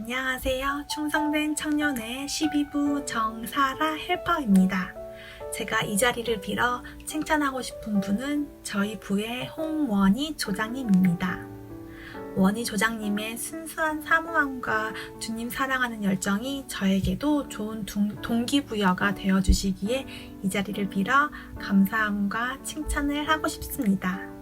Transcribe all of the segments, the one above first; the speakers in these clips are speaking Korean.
안녕하세요. 충성된 청년의 12부 정사라 헬퍼입니다. 제가 이 자리를 빌어 칭찬하고 싶은 분은 저희 부의 홍원희 조장님입니다. 원희 조장님의 순수한 사모함과 주님 사랑하는 열정이 저에게도 좋은 동, 동기부여가 되어 주시기에 이 자리를 빌어 감사함과 칭찬을 하고 싶습니다.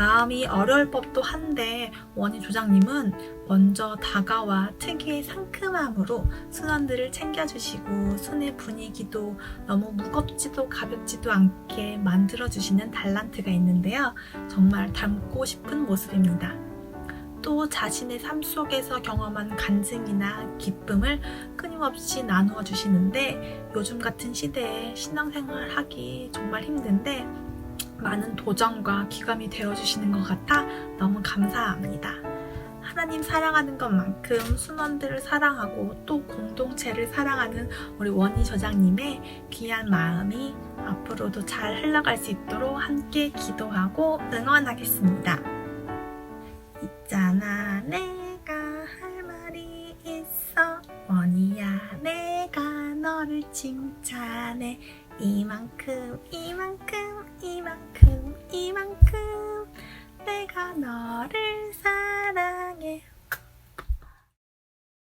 마음이 어려울 법도 한데 원희 조장님은 먼저 다가와 특유의 상큼함으로 순원들을 챙겨주시고 순의 분위기도 너무 무겁지도 가볍지도 않게 만들어주시는 달란트가 있는데요. 정말 닮고 싶은 모습입니다. 또 자신의 삶 속에서 경험한 간증이나 기쁨을 끊임없이 나누어 주시는데 요즘 같은 시대에 신앙생활 하기 정말 힘든데 많은 도전과 귀감이 되어주시는 것 같아 너무 감사합니다. 하나님 사랑하는 것만큼 순원들을 사랑하고 또 공동체를 사랑하는 우리 원희 저장님의 귀한 마음이 앞으로도 잘 흘러갈 수 있도록 함께 기도하고 응원하겠습니다. 있잖아 내가 할 말이 있어 원희야 내가 너를 칭찬해 이만큼 이만큼 너를 사